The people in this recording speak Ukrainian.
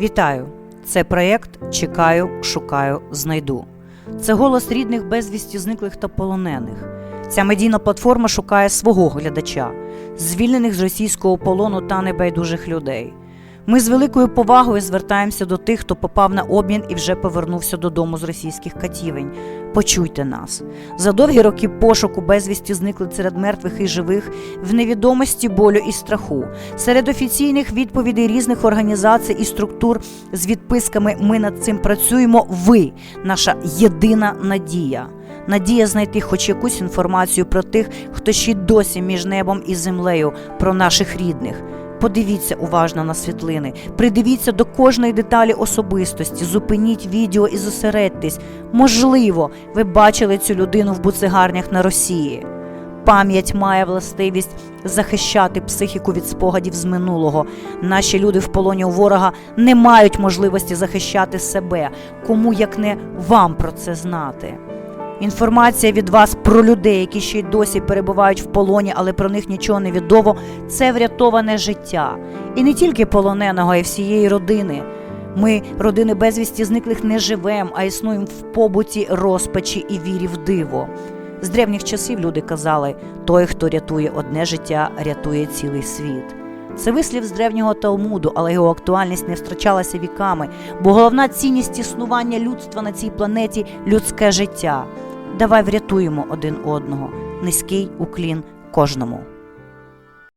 Вітаю! Це проєкт Чекаю, шукаю, знайду. Це голос рідних безвісті зниклих та полонених. Ця медійна платформа шукає свого глядача, звільнених з російського полону та небайдужих людей. Ми з великою повагою звертаємося до тих, хто попав на обмін і вже повернувся додому з російських катівень. Почуйте нас. За довгі роки пошуку безвісті зникли серед мертвих і живих в невідомості болю і страху. Серед офіційних відповідей різних організацій і структур з відписками ми над цим працюємо. Ви наша єдина надія. Надія знайти хоч якусь інформацію про тих, хто ще досі між небом і землею, про наших рідних. Подивіться уважно на світлини, придивіться до кожної деталі особистості, зупиніть відео і зосередьтесь. Можливо, ви бачили цю людину в буцегарнях на Росії. Пам'ять має властивість захищати психіку від спогадів з минулого. Наші люди в полоні у ворога не мають можливості захищати себе. Кому як не вам про це знати? Інформація від вас про людей, які ще й досі перебувають в полоні, але про них нічого не відомо, це врятоване життя. І не тільки полоненого, а й всієї родини. Ми, родини безвісті зниклих, не живемо, а існуємо в побуті, розпачі і вірі в диво. З древніх часів люди казали: той, хто рятує одне життя, рятує цілий світ. Це вислів з древнього Талмуду, але його актуальність не втрачалася віками, бо головна цінність існування людства на цій планеті людське життя. Давай врятуємо один одного. Низький уклін кожному.